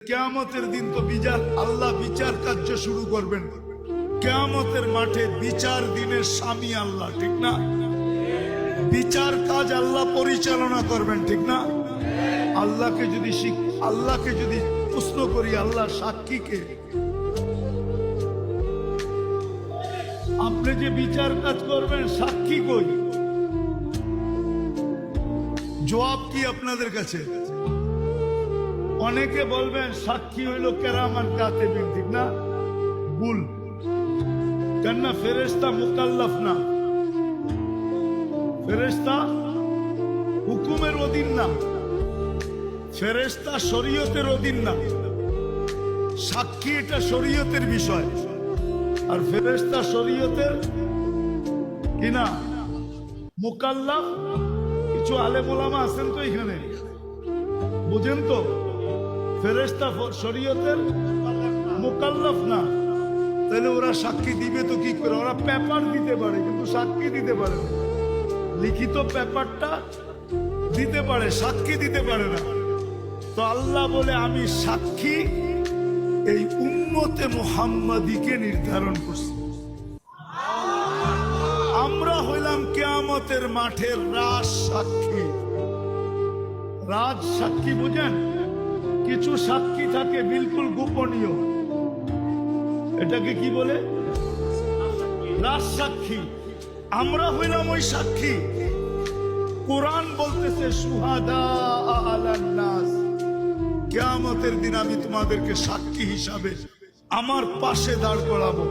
কেয়ামতের দিন তো বিচার, আল্লাহ বিচার কার্য শুরু করবেন। কেয়ামতের মাঠে বিচার দিনের স্বামী আল্লাহ, ঠিক না? বিচার কাজ আল্লাহ পরিচালনা করবেন, ঠিক না? আল্লাহকে যদি আল্লাহকে যদি প্রশ্ন করি আল্লাহ সাক্ষীকে আপনি যে বিচার কাজ করবেন, সাক্ষী কই? জবাব কি আপনাদের কাছে? অনেকে বলবেন, সাক্ষী হইল কেরামান কাতে ঠিক না, ভুল। কেননা ফেরেস্তা মুকাল্লাফ না। ফেরেস্তা হুকুমের অধীন না। ফেরেস্তা শরীয়তের অধীন না। সাক্ষী এটা শরীয়তের বিষয়। আর ফেরেস্তা শরীয়তের কিনা মুকাল্লাফ? কিছু আলেমোলামা আছেন তো এখানে? বুঝেন তো? ফেরেস্তা শরীয়তের মোকাল্লাফ না। তাহলে ওরা সাক্ষী দিবে তো কি করে? ওরা পেপার দিতে পারে, কিন্তু সাক্ষী দিতে পারে না। লিখিত পেপারটা দিতে পারে, সাক্ষী দিতে পারে না। তো আল্লাহ বলে, আমি সাক্ষী এই উম্মতে মোহাম্মদীকে নির্ধারণ করছি। আমরা হইলাম কেয়ামতের মাঠের রাজ সাক্ষী। রাজ সাক্ষী বুঝেন? কিছু সাক্ষী থাকে বিলকুল গোপনীয়। এটাকে কি বলে? রাজ সাক্ষী। আমরা হইলাম ওই সাক্ষী। কোরআন বলতেছে, সুহাদা নাস। কেয়ামতের দিন আমি তোমাদেরকে সাক্ষী হিসাবে আমার পাশে দাঁড় করাবো।